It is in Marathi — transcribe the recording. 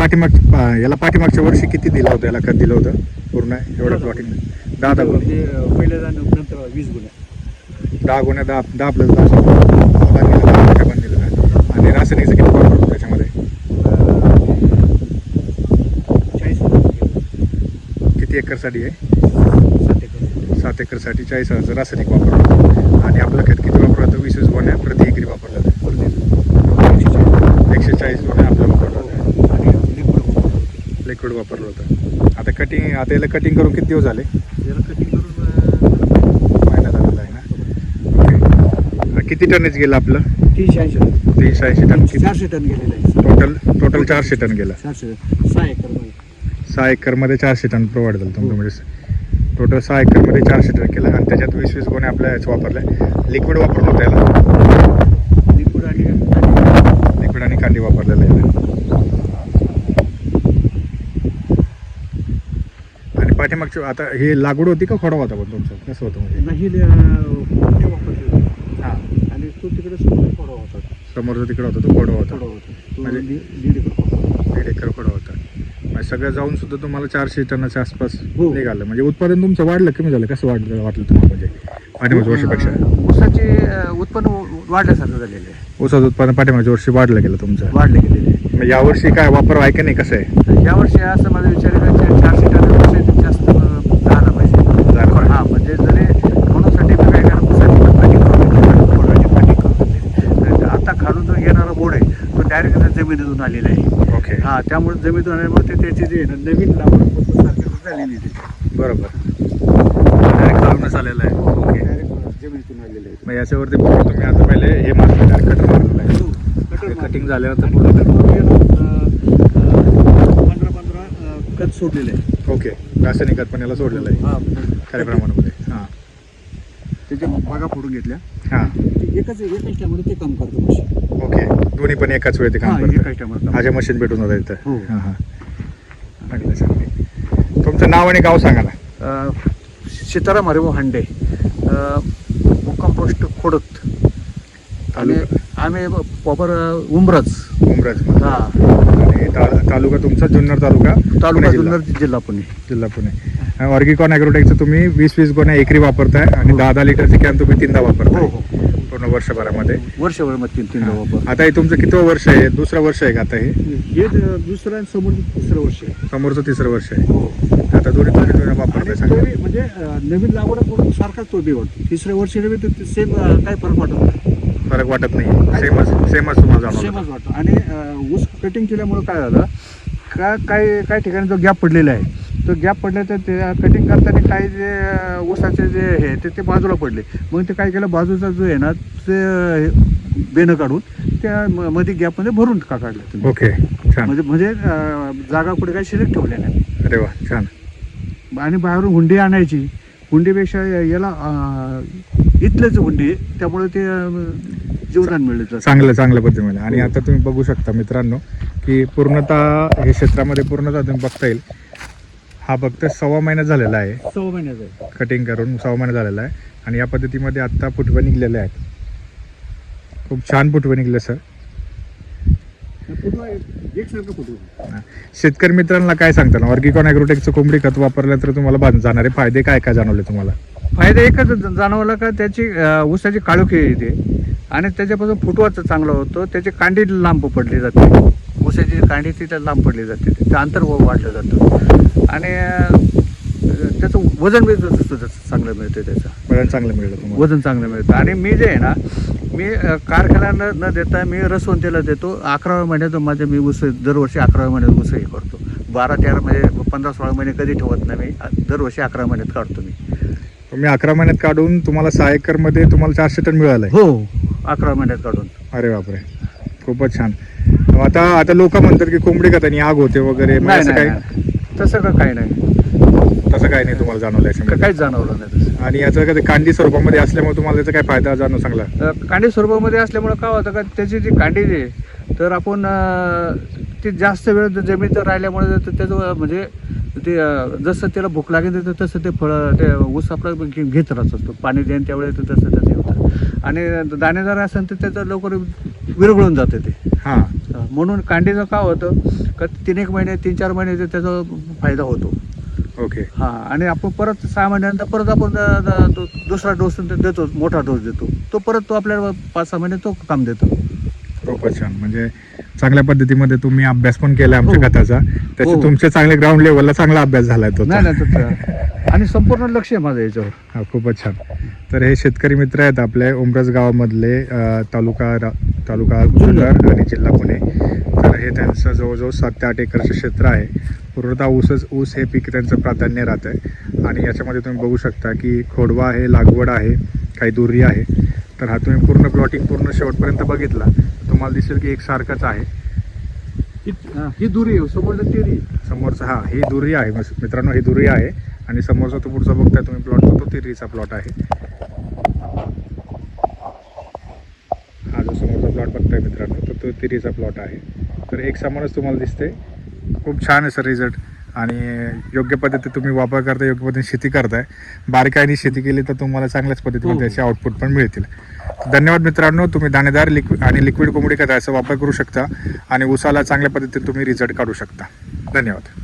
पाठीमाग याला पाठीमागच्या वर्षी किती दिलं होतं? याला खत दिलं होतं? पूर्ण एवढं प्लॉटिंग दहा दहा गुण म्हणजे पहिल्या जाणं नंतर वीस गुन्हे. दहा गुन्हे दहा दहा आपल्याला दहा दहा बांधलेलं का आणि रासायनिकचं किती वापर होतं त्याच्यामध्ये? चाळीस किती एकरसाठी आहे? सात एकर सात एकरसाठी चाळीस हजार रासायनिक वापरलं. आणि आपलं खत किती वापरलं होतं वीस वीस गोण्या प्रति एकरी वापरलं होतं एकशे चाळीस गोण्या आपलं वापरलं होतं आणि लिक्विड लिक्विड वापरलं होतं आता कटिंग आता याला कटिंग करून किती दिवस झाले? त्याला कटिंग करून महिना झालेला आहे ना? ओके किती टनेज गेलं आपलं? तीनशे ऐंशी. तीनशे ऐंशी टन. किती चारशे टन गेलेलं आहे. टोटल टोटल चारशे टन गेलं. चारशे सहा एकरमध्ये. सहा एकरमध्ये चारशे टन प्रोव्हाइड झालं तुमचं. म्हणजे टोटल सहा एकरमध्ये चारशे टन केलं. आणि त्याच्यात वीस वीस गोण्या आपल्या याच वापरल्या लिक्विड वापरलं होतं याला लिक्विड आणि लिक्विड आणि कांदी वापरलेलं आहे आणि पाठीमागच्या आता हे लागवड होती का खोडा होता पण तुमचं? कसं होतं म्हणजे नाही वापरले हां. आणि तो तिकडे समोर थोडा होता समोरचा तिकडं होता तो खोडा होता. थोडा होता. तो म्हणजे- दीड दीड एकर होता. दीड एकर खोडा होता. म्हणजे सगळं जाऊन सुद्धा तुम्हाला चारशे टनाच्या आसपास हो. निघालं. म्हणजे उत्पादन तुमचं वाढलं कमी झालं. कसं वाटलं वाटलं तुम्हाला म्हणजे? पाठीमागच्या वर्षीपेक्षा? अं, ऊसाचे अं, उत्पन्न वाढल्यासारखं झालेलं आहे. ऊसाचं उत्पादन पाठीमागच्या वर्षी वाढलं गेलं तुमचं. वाढले गेलेले आहे. मग यावर्षी काय वापर आहे का नाही? कसं आहे? यावर्षी असं माझा विचार आहे का चारशे टनापेक्षा जास्त अं, झाला पाहिजे झालं पाहिजे. हा म्हणजे जरी म्हणूनसाठी मी काय करा ऊसाची पण पाणी करून घेतली, फळाची पाणी करून घेतली. तर आता खालून जो येणारा बोर्ड आहे तो डायरेक्ट जमिनीतून आलेला आहे. ओके. हा त्यामुळे जमिनीतून आल्यामुळे ते त्याची जे आहे ना, नवीन सारखी झालेली त्याची. बरोबर. डायरेक्ट खालूनच आलेलं आहे. ओके. Direct जमिनीतून आलेलं आहे. मग याच्यावरती पूर्ण तुम्ही. आता पहिले हे मारलं डायरेक्ट कटर मारलेलं आहे. हो, कटिंग झाल्यानंतर आणि पूर्ण पंधरा पंधरा कट सोडलेले आहे. ओके. रासायनिक खत पण याला सोडलेलं आहे. हा खऱ्या प्रमाणामध्ये. हां. त्याच्या बागा फोडून घेतल्या. हां. ते एकच एकच टायमाला ते काम करतो मशीन. ओके. दोन्ही पण एकाच वेळी ते काम हा करतात एकाच टायमाला माझ्या मशीन भेटून जातं इथं. हो. हां हां. चांगलं चांगलं. तुमचं नाव आणि गाव सांगा ना. सीताराम हरिभाऊ हांडे. अं, मुक्काम पोस्ट खोडत. आणि तालुका आम्ही प्रॉपर उमरज. उमरज हा. आणि ता- तालुका तुमचा जुन्नर तालुका? तालुका पुणे जिल्हा. जुन्नर जिल्हा पुणे. जिल्हा पुणे. ऑर्गिकॉन ॲग्रोटेकचं तुम्ही? वीस वीस गोण्या एकरी वापरताय आणि दहा दहा लिटरचे कॅन तुम्ही तीनदा हो वापरताय. हो पूर्ण वर्षभरामध्ये. वर्षभर मग तीन तीन वापर. आता हे तुमचं किती वर्ष आहे? दुसरं वर्ष आहे का आता हे? हे दुसरं आणि समोर तिसरं वर्ष आहे. समोरचं तिसरं वर्ष आहे. हो. आता दोन्ही तुम्ही तुम्ही वापरताय आणि म्हणजे अं, नवीन लागवड करून सारखाच तो बी वाटतो तिसऱ्या वर्षी नवीन सेम काय फरक वाटत नाही. फरक वाटत नाही सेमच सेमच तुम्हाला जाणवलं. सेमच वाटतो. आणि ऊस कटिंग केल्यामुळे काय झालं? का काही काही ठिकाणी जो गॅप पडलेला आहे तो गॅप पडला तर ते कटिंग करताना काही जे ऊसाचे जे हे ते ते बाजूला पडले. मग ते काय केलं? बाजूचा जो आहे ना ते बेनं काढून त्या म- मध्ये गॅपमध्ये भरून का काढलं तुम्ही? ओके छान. म्हणजे म्हणजे अं, जागा कुठे काही शिल्लक ठेवल्या नाही. अरे वा छान. आणि बाहेरून हुंडी आणायची हुंडीपेक्षा याला इथलेच हुंडी. त्यामुळे ते जीवदान मिळलं जातं. चांगलं चांगल्या पद्धतीने आणि आता तुम्ही बघू शकता मित्रांनो की पूर्णतः हे क्षेत्रामध्ये पूर्णतः तुम्ही बघता येईल. हा फक्त सव्वा महिना झालेला आहे. सव्वा महिन्याचं आहे कटिंग करून सहा महिना झालेला आहे. आणि या पद्धतीमध्ये आत्ता फुटवे निघलेले आहेत. खूप छान फुटवे निघले सर. एकसारखं शेतकरी मित्रांना काय सांगता ना ऑर्गिकॉन ॲग्रोटेकचं कोंबडी खत वापरल्यानंतर तुम्हाला बांध- जाणारे फायदे काय काय जाणवले तुम्हाला? फायदा एकच ज- जाणवला का त्याची अं, ऊसाची काळोखी येते आणि त्याच्यापासून फुटवाचं चांगलं होतं. त्याची कांडी लांब पडली जाते. ऊसाची कांडी ती त्या लांब पडली जाते. ते अंतर व- वाढलं जातं. आणि अं, त्याचं वजन बी सुद्धा चांगलं मिळतं त्याचं. वजन चांगलं मिळलं तुम्हाला. वजन चांगलं मिळतं. आणि मी जे आहे ना मी अ, कारखान्याला न देता मी रसवंतीला देतो. अकराव्या महिन्यात माझे मी ऊस दरवर्षी अकराव्या महिन्यात ऊस हे करतो. बारा तेरा म्हणजे पंधरा सोळा महिने कधी ठेवत नाही मी. दरवर्षी अकरा महिन्यात काढतो मी. तुम्ही अकरा महिन्यात काढून तुम्हाला सहा एकरमध्ये तुम्हाला चारशे टन मिळालंय. हो अकरा महिन्यात काढून. अरे बापरे खूपच छान. आता आता लोक म्हणतात की कोंबडी खतानी आग होते वगैरे नाही नाही, नाही. तसं का काही नाही. तसं काही नाही तुम्हाला जाणवलं याच्यामध्ये. काहीच जाणवलं नाही तसं. आणि याचं कधी कांडी स्वरूपामध्ये असल्यामुळे तुम्हाला त्याचा काय फायदा जाणव चांगला? अ, कांडी स्वरूपामध्ये असल्यामुळे काय होतं का त्याची जी कांडी जी आहे, तर आपण अ, ती जास्त वेळ ज- जमिनीत राहिल्यामुळे ते- त्याचं म्हणजे ते अ, जसं त्याला भूक लागेल तर तसं ते फळं ते ऊस आपला घे- घेत राहत असतो. पाणी देईन त्यावेळेस ते तसं तसं होतं. आणि दाणेदार असेल तर त्याचं लवकर विरघळून जातं ते. हा. हा, म्हणून कांडीचं काय होतं का तीन एक महिने तीन चार महिने ते त्याचा फायदा होतो. ओके हा आणि आपण परत सहा महिन्यानंतर परत आपण द- द- तो दुसरा डोस देतो मोठा डोस देतो. तो परत तो आपल्याला पाच सहा महिने तो काम देतो. खूपच छान. म्हणजे चांगल्या पद्धतीमध्ये तुम्ही अभ्यास पण केला आमच्या हो. खताचा त्याचे हो. तुमचे चांगले ग्राउंड लेवलला चांगला अभ्यास झालाय तो. नाही नाही तर आणि संपूर्ण लक्ष आहे माझं याच्यावर. हा खूपच छान. तर हे शेतकरी मित्र आहेत आपले उमरस गावामधले अ, तालुका रा- तालुका जुन्नर आणि जिल्हा पुणे. हे त्यांचं जवळजवळ सात ते आठ एकरचं क्षेत्र आहे. पूर्णतः ऊसच ऊस हे पीक त्यांचं प्राधान्य राहत आहे. आणि याच्यामध्ये तुम्ही बघू शकता की खोडवा आहे लागवड आहे काही दुरी आहे. तर हा तुम्ही पूर्ण प्लॉटिंग पूर्ण शेवटपर्यंत बघितला. तुम्हाला दिसेल की एक सारखंच आहे. ही दुरी आहे समोरचं टेरी समोरचा हा ही दुरी आहे. मित्रांनो ही दुरी आहे. आणि समोरचा तो पुढचा बघताय तुम्ही प्लॉट तो तिरीचा प्लॉट आहे. हा जो समोरचा प्लॉट बघताय मित्रांनो तर तो तिरीचा प्लॉट आहे. तर एक समानच तुम्हाला दिसते खूप छान आहे सर रिझल्ट आणि योग्य पद्धतीने तुम्ही वापर करता योग्य पद्धतीने शेती करताय. बारकाईने शेती केली तर तुम्हाला चांगल्याच पद्धतीने हो. त्याचे आउटपुट पण मिळतील. धन्यवाद मित्रांनो तुम्ही दाणेदार लिक्विड आणि लिक्विड कोंबडी खताचा वापर करू शकता आणि उसाला चांगल्या पद्धतीने तुम्ही रिझल्ट काढू शकता. धन्यवाद.